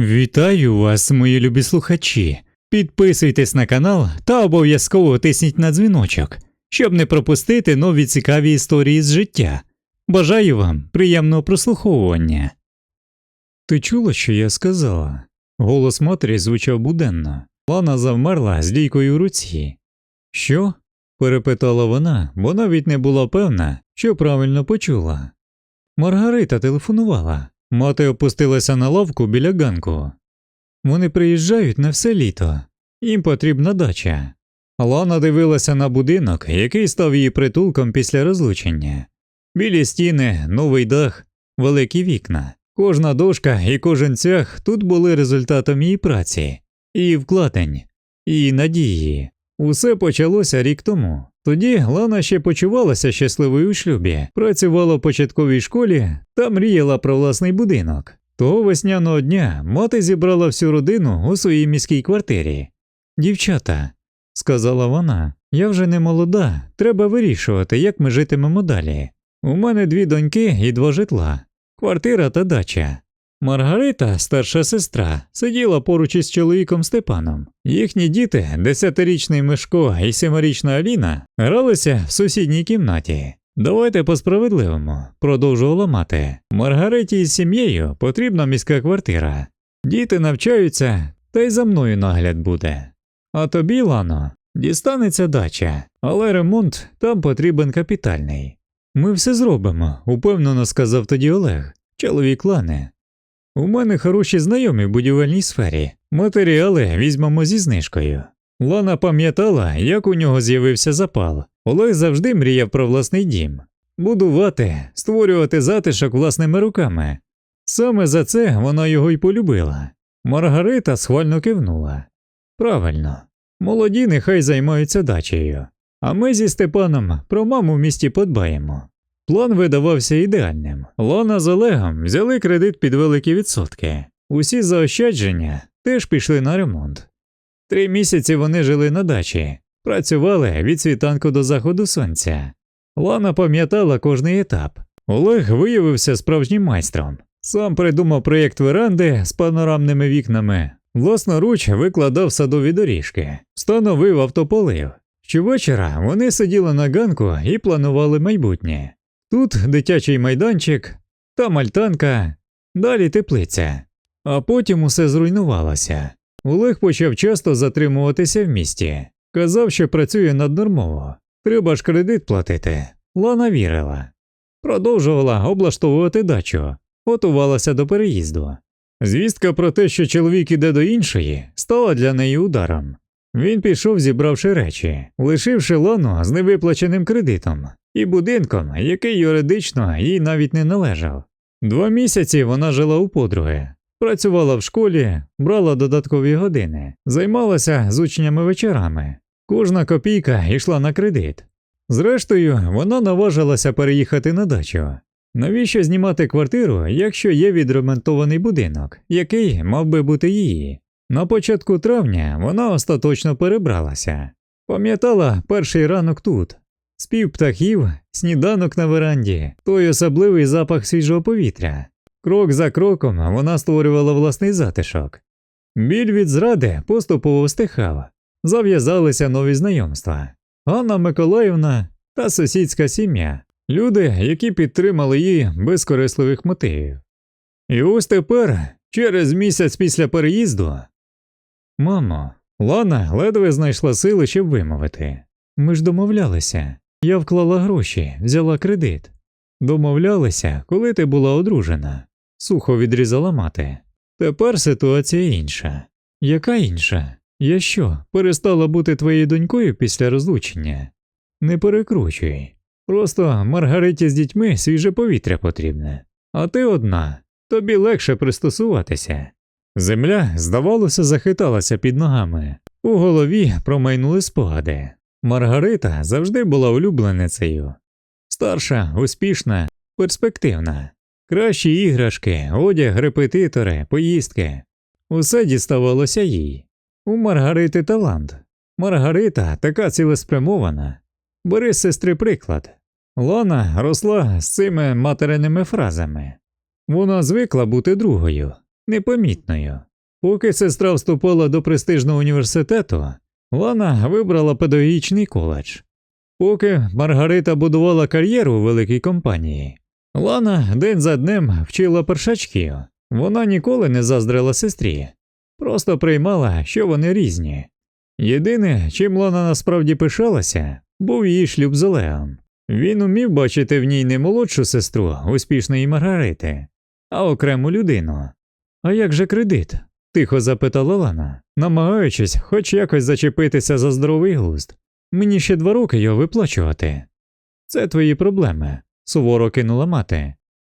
Вітаю вас, мої любі слухачі. Підписуйтесь на канал та обов'язково тисніть на дзвіночок, щоб не пропустити нові цікаві історії з життя. Бажаю вам приємного прослуховування. Ти чула, що я сказала? Голос матері звучав буденно. Лана завмерла з лійкою в руці. Що? перепитала вона, бо навіть не була певна, що правильно почула. Маргарита телефонувала. Мати опустилася на лавку біля ганку. Вони приїжджають на все літо, їм потрібна дача. Лана дивилася на будинок, який став її притулком після розлучення. Білі стіни, новий дах, великі вікна. Кожна дошка і кожен цвях тут були результатом її праці, її вкладень, її надії. Усе почалося рік тому. Тоді Лана ще почувалася щасливою у шлюбі, працювала в початковій школі та мріяла про власний будинок. Того весняного дня мати зібрала всю родину у своїй міській квартирі. Дівчата, сказала вона, я вже не молода, треба вирішувати, як ми житимемо далі. У мене дві доньки і два житла, квартира та дача. Маргарита, старша сестра, сиділа поруч із чоловіком Степаном. Їхні діти, десятирічний Мишко і семирічна Аліна, гралися в сусідній кімнаті. Давайте по справедливому, продовжувала мати. Маргариті із сім'єю потрібна міська квартира. Діти навчаються, та й за мною нагляд буде. А тобі, Лано, дістанеться дача, але ремонт там потрібен капітальний. Ми все зробимо, упевнено сказав тоді Олег, чоловік Лани. У мене хороші знайомі в будівельній сфері. Матеріали візьмемо зі знижкою. Лана пам'ятала, як у нього з'явився запал. Олег завжди мріяв про власний дім, будувати, створювати затишок власними руками. Саме за це вона його й полюбила. Маргарита схвально кивнула. Правильно, молоді нехай займаються дачею, а ми зі Степаном про маму в місті подбаємо. План видавався ідеальним. Лана з Олегом взяли кредит під великі відсотки. Усі заощадження теж пішли на ремонт. Три місяці вони жили на дачі, працювали від світанку до заходу сонця. Лана пам'ятала кожний етап. Олег виявився справжнім майстром. Сам придумав проєкт веранди з панорамними вікнами, власноруч викладав садові доріжки, встановив автополив. Щовечора вони сиділи на ганку і планували майбутнє. Тут дитячий майданчик, там альтанка, далі теплиця. А потім усе зруйнувалося. Олег почав часто затримуватися в місті. Казав, що працює наднормово. Треба ж кредит платити. Лана вірила. Продовжувала облаштовувати дачу, готувалася до переїзду. Звістка про те, що чоловік іде до іншої, стала для неї ударом. Він пішов, зібравши речі, лишивши Лану з невиплаченим кредитом і будинком, який юридично їй навіть не належав. Два місяці вона жила у подруги, працювала в школі, брала додаткові години, займалася з учнями вечорами. Кожна копійка йшла на кредит. Зрештою, вона наважилася переїхати на дачу. Навіщо знімати квартиру, якщо є відремонтований будинок, який мав би бути її? На початку травня вона остаточно перебралася. Пам'ятала перший ранок тут, спів птахів, сніданок на веранді, той особливий запах свіжого повітря. Крок за кроком вона створювала власний затишок. Біль від зради поступово стихав, зав'язалися нові знайомства. Анна Миколаївна та сусідська сім'я, люди, які підтримали її без корисливих мотивів. І ось тепер, через місяць після переїзду, Мамо, Лана ледве знайшла сили, щоб вимовити. Ми ж домовлялися. Я вклала гроші, взяла кредит. Домовлялися, коли ти була одружена, сухо відрізала мати. Тепер ситуація інша. Яка інша? Я що, перестала бути твоєю донькою після розлучення? Не перекручуй. Просто Маргариті з дітьми свіже повітря потрібне, а ти одна, тобі легше пристосуватися. Земля, здавалося, захиталася під ногами. У голові промайнули спогади. Маргарита завжди була улюбленицею. Старша, успішна, перспективна. Кращі іграшки, одяг, репетитори, поїздки. Усе діставалося їй. У Маргарити талант. Маргарита така цілеспрямована. Бери сестри приклад. Лана росла з цими материними фразами. Вона звикла бути другою, непомітною. Поки сестра вступала до престижного університету, Лана вибрала педагогічний коледж. Поки Маргарита будувала кар'єру у великій компанії, Лана день за днем вчила першачків. Вона ніколи не заздрила сестрі, просто приймала, що вони різні. Єдине, чим Лана насправді пишалася, був її шлюб з Олегом. Він умів бачити в ній не молодшу сестру успішної Маргарити, а окрему людину. А як же кредит? Тихо запитала Лана, намагаючись хоч якось зачепитися за здоровий глузд. Мені ще два роки його виплачувати. Це твої проблеми, суворо кинула мати.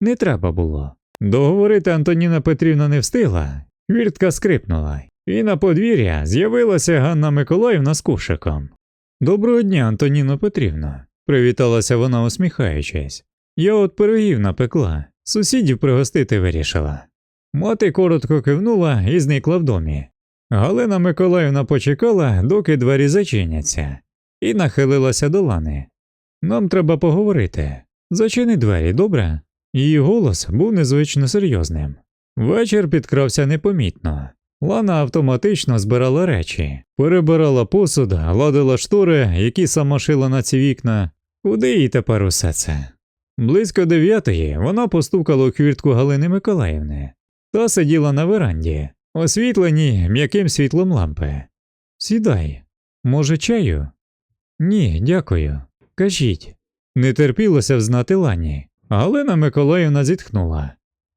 Не треба було. Договорити Антоніна Петрівна не встигла, хвіртка скрипнула, і на подвір'я з'явилася Ганна Миколаївна з кушиком. Доброго дня, Антоніно Петрівно, привіталася вона, усміхаючись. Я от пирогів напекла, сусідів пригостити вирішила. Мати коротко кивнула і зникла в домі. Галина Миколаївна почекала, доки двері зачиняться, і нахилилася до лани. Нам треба поговорити. Зачини двері, добре? Її голос був незвично серйозним. Вечір підкрався непомітно. Лана автоматично збирала речі, перебирала посуд, ладила штори, які сама шила на ці вікна. Куди їй тепер усе це? Близько дев'ятої вона постукала у хвіртку Галини Миколаївни та сиділа на веранді, освітленій м'яким світлом лампи. Сідай, може, чаю? Ні, дякую. Кажіть. Не терпілося взнати Лані. Галина Миколаївна зітхнула.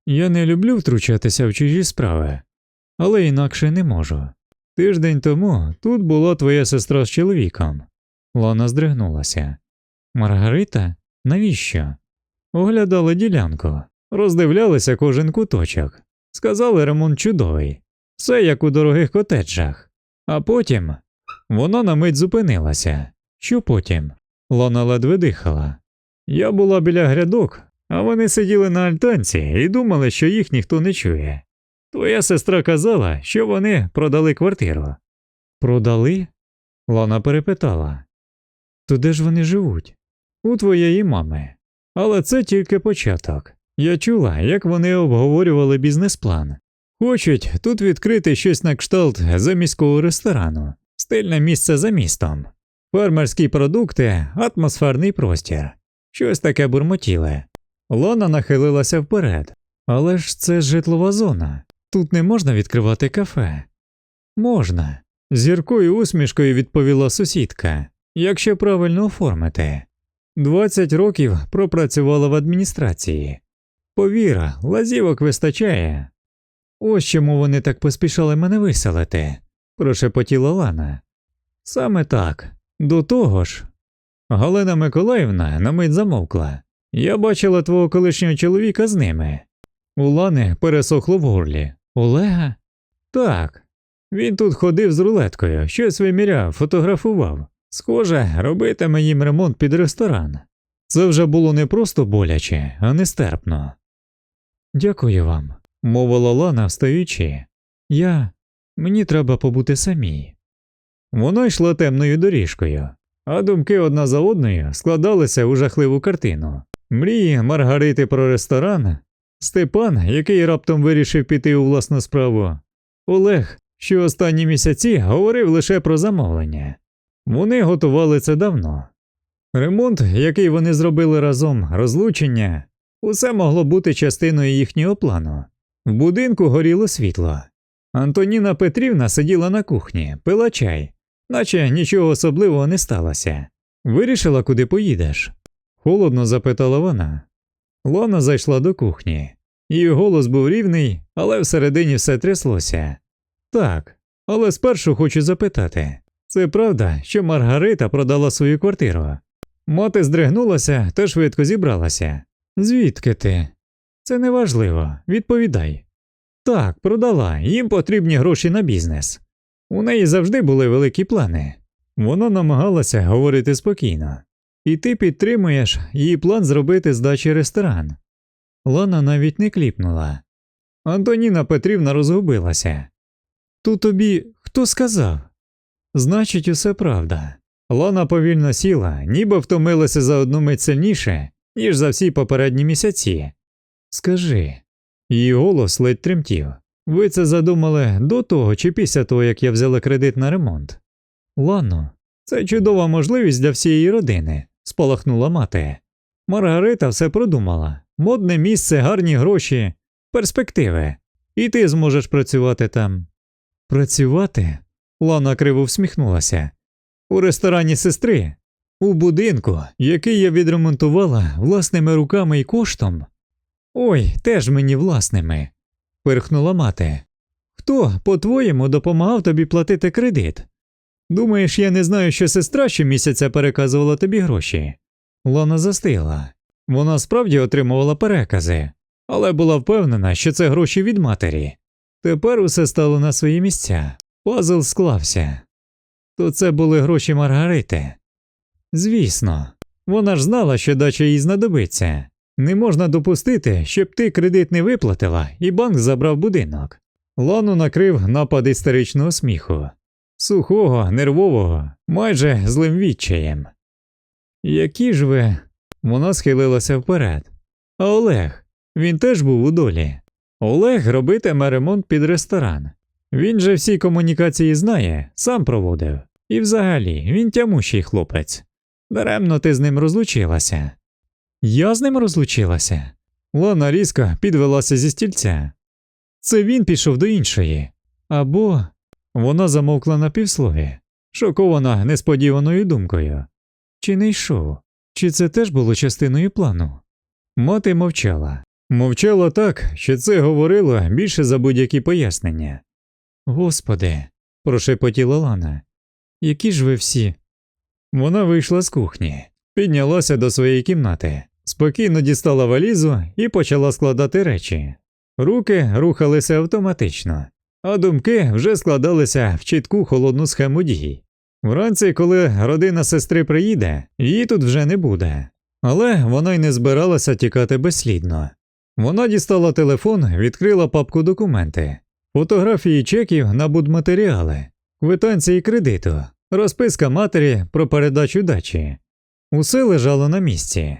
Я не люблю втручатися в чужі справи, але інакше не можу. Тиждень тому тут була твоя сестра з чоловіком. Лана здригнулася. Маргарита? Навіщо? Оглядали ділянку, роздивлялися кожен куточок. Сказали ремонт чудовий, все як у дорогих котеджах. А потім вона на мить зупинилася. Що потім? Лана ледве дихала. Я була біля грядок, а вони сиділи на альтанці і думали, що їх ніхто не чує. Твоя сестра казала, що вони продали квартиру. Продали? Лана перепитала. То де ж вони живуть? У твоєї мами. Але це тільки початок. Я чула, як вони обговорювали бізнес-план. Хочуть тут відкрити щось на кшталт заміського ресторану, стильне місце за містом, фермерські продукти, атмосферний простір, щось таке бурмотіле. Лона нахилилася вперед. Але ж це житлова зона. Тут не можна відкривати кафе. Можна. З гіркою усмішкою відповіла сусідка, якщо правильно оформити. Двадцять років пропрацювала в адміністрації. Повір, лазівок вистачає. Ось чому вони так поспішали мене виселити, прошепотіла Лана. Саме так, до того ж. Галина Миколаївна на мить замовкла. Я бачила твого колишнього чоловіка з ними. У Лани пересохло в горлі. Олега? Так. Він тут ходив з рулеткою, щось виміряв, фотографував. Схоже, робитиме їм ремонт під ресторан. Це вже було не просто боляче, а нестерпно. Дякую вам, мовила Лана, встаючи. Я. мені треба побути самій. Вона йшла темною доріжкою, а думки одна за одною складалися у жахливу картину. Мрії Маргарити про ресторан, Степан, який раптом вирішив піти у власну справу, Олег, що останні місяці говорив лише про замовлення. Вони готували це давно. Ремонт, який вони зробили разом, розлучення, усе могло бути частиною їхнього плану. В будинку горіло світло. Антоніна Петрівна сиділа на кухні, пила чай, наче нічого особливого не сталося. Вирішила, куди поїдеш? холодно запитала вона. Лана зайшла до кухні. Її голос був рівний, але всередині все тряслося. Так, але спершу хочу запитати це правда, що Маргарита продала свою квартиру? Мати здригнулася та швидко зібралася. Звідки ти? Це неважливо, відповідай. Так, продала, їм потрібні гроші на бізнес. У неї завжди були великі плани. Вона намагалася говорити спокійно. І ти підтримуєш її план зробити з дачі ресторан. Лана навіть не кліпнула. Антоніна Петрівна розгубилася. Тут тобі хто сказав? Значить, усе правда. Лана повільно сіла, ніби втомилася за одну мить сильніше, ніж за всі попередні місяці. Скажи, її голос ледь тремтів. Ви це задумали до того чи після того, як я взяла кредит на ремонт? Лано, це чудова можливість для всієї родини, спалахнула мати. Маргарита все продумала модне місце, гарні гроші, перспективи. І ти зможеш працювати там. Працювати? Лана криво всміхнулася. У ресторані сестри, у будинку, який я відремонтувала власними руками і коштом. Ой, теж мені власними, пирхнула мати. Хто, по-твоєму, допомагав тобі платити кредит? Думаєш, я не знаю, що сестра щомісяця переказувала тобі гроші? Лана застигла. Вона справді отримувала перекази, але була впевнена, що це гроші від матері. Тепер усе стало на свої місця. Пазл склався. То це були гроші Маргарити. Звісно, вона ж знала, що дача їй знадобиться. Не можна допустити, щоб ти кредит не виплатила і банк забрав будинок. Лану накрив напад істеричного сміху, сухого, нервового, майже злим відчаєм. Які ж ви. Вона схилилася вперед. А Олег, він теж був у долі. Олег робитиме ремонт під ресторан. Він же всі комунікації знає, сам проводив. І взагалі, він тямущий хлопець. Даремно ти з ним розлучилася. Я з ним розлучилася. Лана різко підвелася зі стільця. Це він пішов до іншої. Або вона замовкла на півслові, шокована несподіваною думкою. Чи не йшов? Чи це теж було частиною плану? Мати мовчала. Мовчала так, що це говорило більше за будь-які пояснення. Господи, прошепотіла Лана. Які ж ви всі? Вона вийшла з кухні, піднялася до своєї кімнати, спокійно дістала валізу і почала складати речі. Руки рухалися автоматично, а думки вже складалися в чітку холодну схему дій. Вранці, коли родина сестри приїде, її тут вже не буде. Але вона й не збиралася тікати безслідно. Вона дістала телефон, відкрила папку документи, фотографії чеків на будматеріали, квитанції кредиту, розписка матері про передачу дачі. Усе лежало на місці.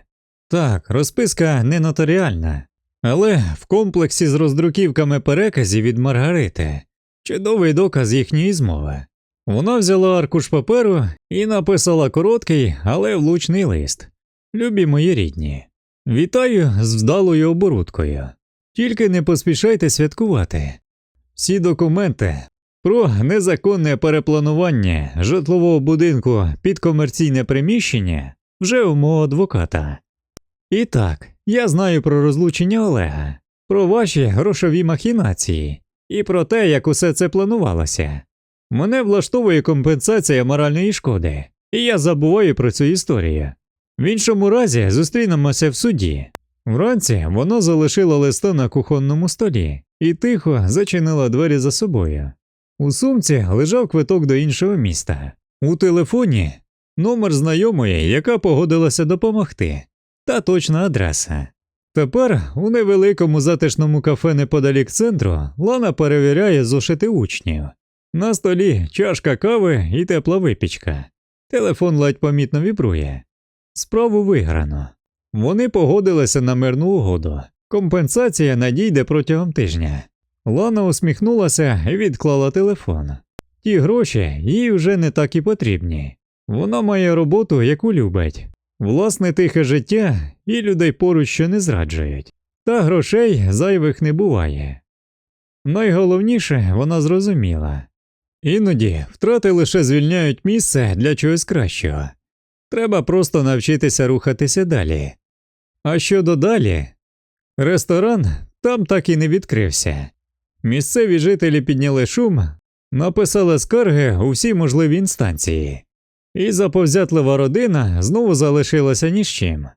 Так, розписка не нотаріальна, але в комплексі з роздруківками переказів від Маргарити чудовий доказ їхньої змови. Вона взяла аркуш паперу і написала короткий, але влучний лист. Любі мої рідні, вітаю з вдалою оборудкою. Тільки не поспішайте святкувати. Всі документи про незаконне перепланування житлового будинку під комерційне приміщення вже у мого адвоката. І так, я знаю про розлучення Олега, про ваші грошові махінації і про те, як усе це планувалося. Мене влаштовує компенсація моральної шкоди, і я забуваю про цю історію. В іншому разі зустрінемося в суді. Вранці вона залишила листа на кухонному столі і тихо зачинила двері за собою. У сумці лежав квиток до іншого міста. У телефоні номер знайомої, яка погодилася допомогти, та точна адреса. Тепер у невеликому затишному кафе неподалік центру Лана перевіряє зошити учнів. На столі чашка кави і тепла випічка. Телефон ледь помітно вібрує. Справу виграно. Вони погодилися на мирну угоду. Компенсація надійде протягом тижня. Лана усміхнулася і відклала телефон. Ті гроші їй вже не так і потрібні. Вона має роботу, яку любить, власне тихе життя і людей поруч, що не зраджують. Та грошей зайвих не буває. Найголовніше вона зрозуміла іноді втрати лише звільняють місце для чогось кращого. Треба просто навчитися рухатися далі. А щодо далі, ресторан там так і не відкрився. Місцеві жителі підняли шум, написали скарги у всі можливі інстанції, і заповзятлива родина знову залишилася ні з чим.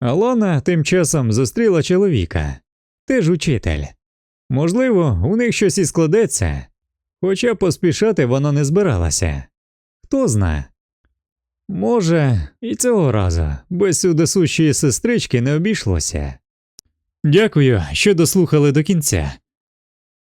Алана тим часом зустріла чоловіка, теж учитель. Можливо, у них щось і складеться, хоча поспішати вона не збиралася. Хто зна. Може, і цього разу без сюди сущої сестрички не обійшлося. Дякую, що дослухали до кінця.